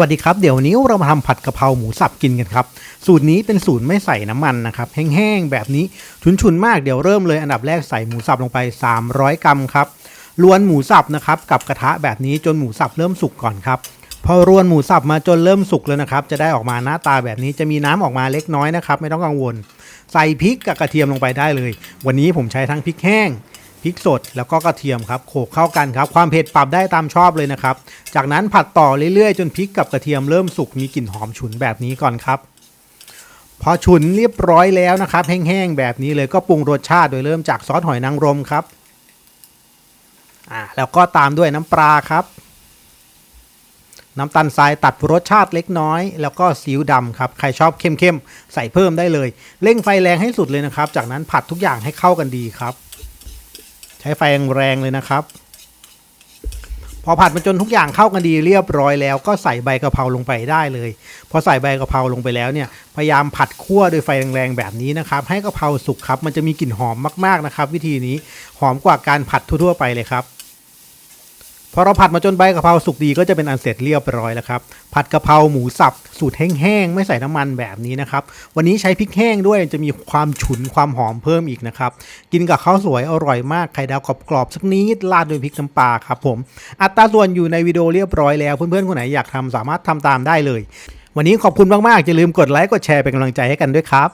วัสดีครับ เดี๋ยวนี้เรามาทำผัดกะเพราหมูสับกินกันครับ สูตรนี้เป็นสูตรไม่ใส่น้ำมันนะครับ แห้งๆ แบบนี้ฉุนๆ มากเดี๋ยวเริ่มเลยอันดับแรกใส่หมูสับลงไป 300 กรัมครับรวนหมูสับนะครับกับกระทะแบบนี้จนหมูสับเริ่มสุกก่อนครับพอรวนหมูสับมาจนเริ่มสุกแล้วนะครับ จะได้ออกมาหน้าตาแบบนี้จะมีน้ำออกมาเล็กน้อยนะครับ ไม่ต้องกังวล ใส่พริกกับกระเทียมลงไปได้เลย วันนี้ผมใช้ทั้งพริกแห้ง พริกสดแล้วก็กระเทียมครับโขลกเข้ากันครับ ความเผ็ดปรับได้ตามชอบเลยนะครับ จากนั้นผัดต่อเรื่อยๆ จนพริกกับกระเทียมเริ่มสุกมีกลิ่นหอมฉุนแบบนี้ก่อนครับ พอฉุนเรียบร้อยแล้วนะครับ แห้งๆแบบนี้เลยก็ปรุงรสชาติโดยเริ่มจากซอสหอยนางรมครับอ่าแล้วก็ตามด้วยน้ำปลาครับ น้ำตาลทรายตัดรสชาติเล็กน้อย แล้วก็ซีอิ๊วดำครับใครชอบเข้มๆใส่เพิ่มได้เลย เร่งไฟแรงให้สุดเลยนะครับ จากนั้นผัดทุกอย่างให้เข้ากันดีครับ ใช้ไฟแรงเลยนะครับ พอผัดมาจนทุกอย่างเข้ากันดีเรียบร้อยแล้ว ก็ใส่ใบกะเพราลงไปได้เลย พอใส่ใบกะเพราลงไปแล้วเนี่ยพยายามผัดคั่วโดยไฟแรงๆแบบนี้นะครับ ให้กะเพราสุกครับมันจะมีกลิ่นหอมมากๆนะครับ วิธีนี้หอมกว่าการผัดทั่วๆไปเลยครับ อเราผัดมาจนใบกะเพราสุกดีก็จะเป็นอันเสร็จเรียบร้อยแล้วครับ ผัดกะเพราหมูสับสูตรแห้งๆไม่ใส่น้ำมันแบบนี้นะครับ วันนี้ใช้พริกแห้งด้วยจะมีความฉุนความหอมเพิ่มอีกนะครับ กินกับข้าวสวยอร่อยมากไข่ดาวกรอบๆสักนิดราดด้วยพริกน้ำปลาครับผม อัตราส่วนอยู่ในวิดีโอเรียบร้อยแล้วเพื่อนๆคนไหนอยากทำสามารถทำตามได้เลย วันนี้ขอบคุณมากๆอย่าลืมกดไลค์กดแชร์เป็นกำลังใจให้กันด้วยครับ